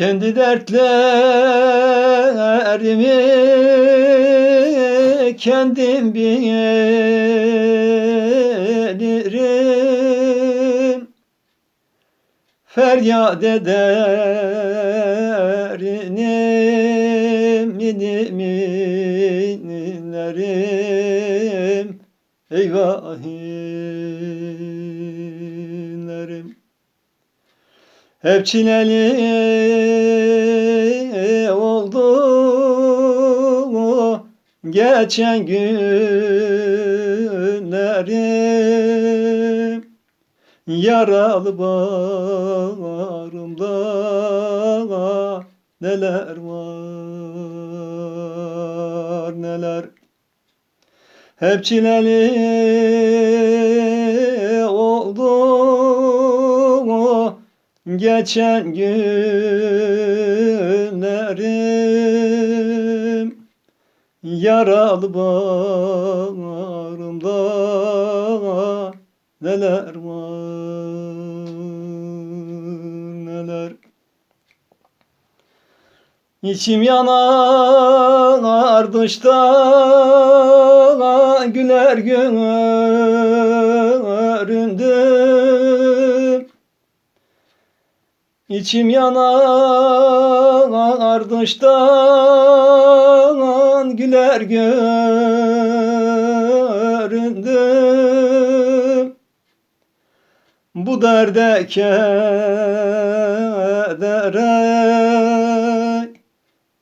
Kendi dertlerimi kendim bilirim. Feryat ederim minim inlerim Eyvah hep çileli oldu. Geçen günlerim Yaralı bağrımda neler var neler. Hep çileli geçen günlerim Yaralı bağrımda neler var neler? İçim yanar dışta güler göründüm İçim yanar dıştan güler göründüm Bu derde kedere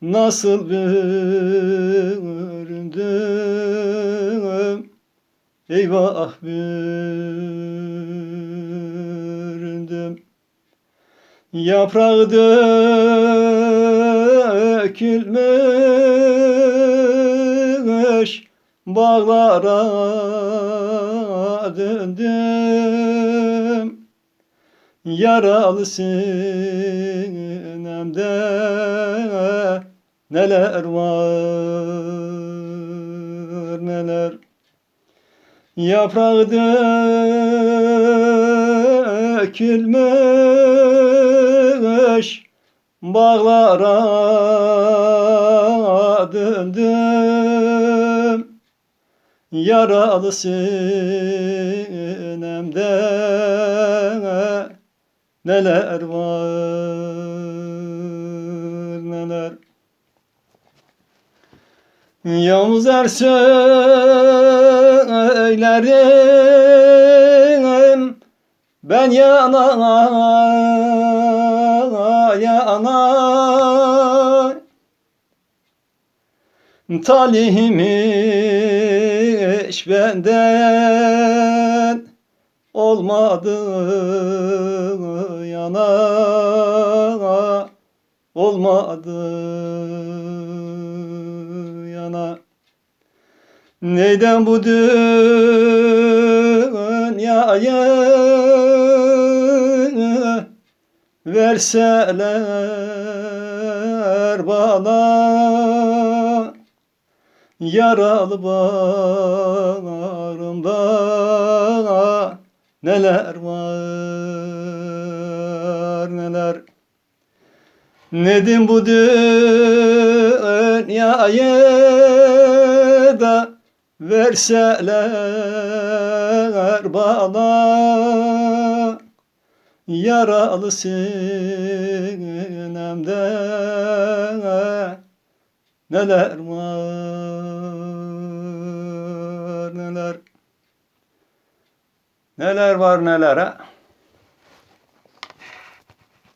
nasıl büründüm Eyvah büründüm Yaprağı dökülmüş bağlara döndüm. Yaralı sinemde neler var neler. Yaprağı dökülmüş bağlara döndüm. Yaralı sinemde neler var neler? Yalnız er söylerim ben yana yana Talihmiş benden olmadı yana olmadı yana. Neyden bu dünyayı verseler bana Yaralı bağrımda neler var neler. Nedim bu dünyayı da verseler bana Yaralı sinemde neler var neler. Neler var neler ha